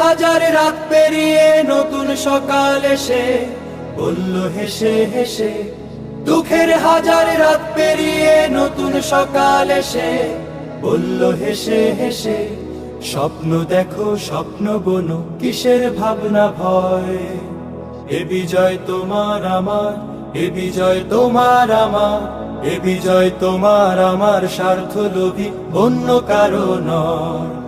হাজার রাত পেরিয়ে নতুন সকাল এসে বলল, হেসে হেসে। দুঃখের হাজার রাত পেরিয়ে নতুন সকাল এসে বলল, হেসে হেসে। স্বপ্ন দেখো, স্বপ্ন বনো কিসের ভাবনা ভয়? এ বিজয় তোমার আমার, এ বিজয় তোমার আমার, এ বিজয় তোমার আমার স্বার্থ লোভী অন্য নয়।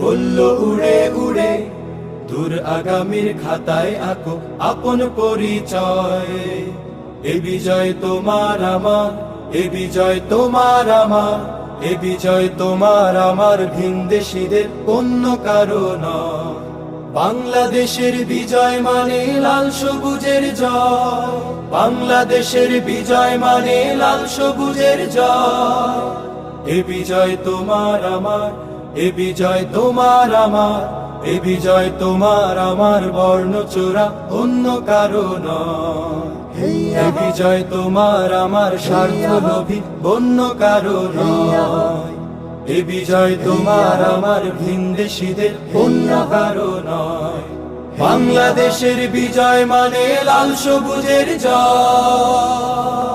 বলল, উড়ে উড়ে, দূর আগামীর খাতায় আঁকো আপন পরিচয়। এ বিজয় তোমার আমার, এ বিজয় তোমার আমার, এ বিজয় তোমার আমার ভিনদেশীদের অন্য কারও বাংলাদেশের বিজয় মানে লাল সবুজের জয়। বাংলাদেশের বিজয় মানে লাল সবুজের জয়। এ বিজয় তোমার আমার এ বিজয় তোমার আমার এ বিজয় তোমার আমার বর্ণচোরা অন্য কারও নয়। এ বিজয় তোমার আমার স্বার্থ লোভী অন্য কারও নয়। এ বিজয় তোমার আমার। ভিনদেশীদের অন্য কারও নয়। বাংলাদেশের বিজয় মানে লাল সবুজের জয়।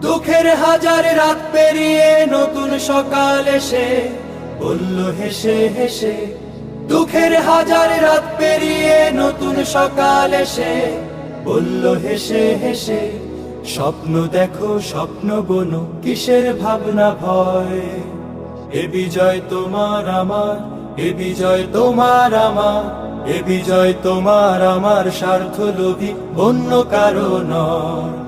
দুঃখের হাজার রাত পেরিয়ে নতুন সকাল এসে, বলল, হেসে হেসে। দুঃখের হাজার রাত পেরিয়ে নতুন সকাল এসে, বলল, হেসে হেসে। স্বপ্ন দেখো, স্বপ্ন বনো, কিসের ভাবনা ভয়? এ বিজয় তোমার আমার, এ বিজয় তোমার আমার, এ বিজয় তোমার আমার স্বার্থ লোভী অন্য নয়।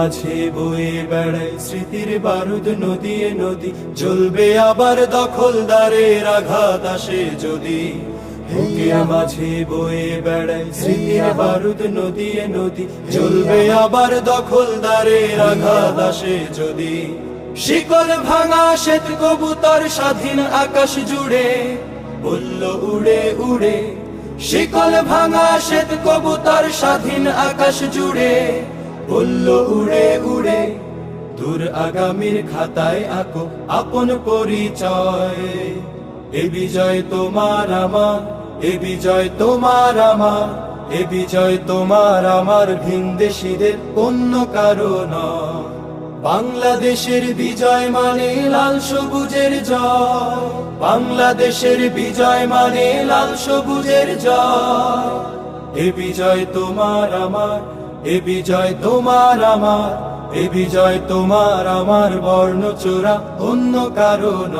মাঝে বয়ে বেড়ায় স্মৃতির বারুদ, নদী নদী। জ্বলবে আবার দখলদারের আঘাত আসে যদি। মাঝে বয়ে বেড়ায় স্মৃতির বারুদ, নদী নদী। জ্বলবে আবার দখলদারের আঘাত আসে যদি। শিকল ভাঙা শ্বেত কবুতর স্বাধীন আকাশ জুড়ে। বলল, উড়ে উড়ে। শিকল ভাঙা শ্বেত কবুতর স্বাধীন আকাশ জুড়ে। বলল, উড়ে উড়ে, দূর আগামীর খাতায় আঁকো আপন পরিচয়। এ বিজয় তোমার আমার, এ বিজয় তোমার আমার, এ বিজয় তোমার আমার ভিনদেশীদের অন্য কারণ বাংলাদেশের বিজয় মানে লাল সবুজের জয়। বাংলাদেশের বিজয় মানে লাল সবুজের জয়। এ বিজয় তোমার আমার এ বিজয় তোমার আমার এ বিজয় তোমার আমার বর্ণ চোরা অন্য কারণ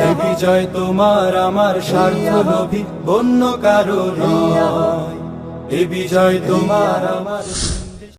এ বিজয় তোমার আমার স্বার্থ লোভী অন্য কারণ এ বিজয় তোমার আমার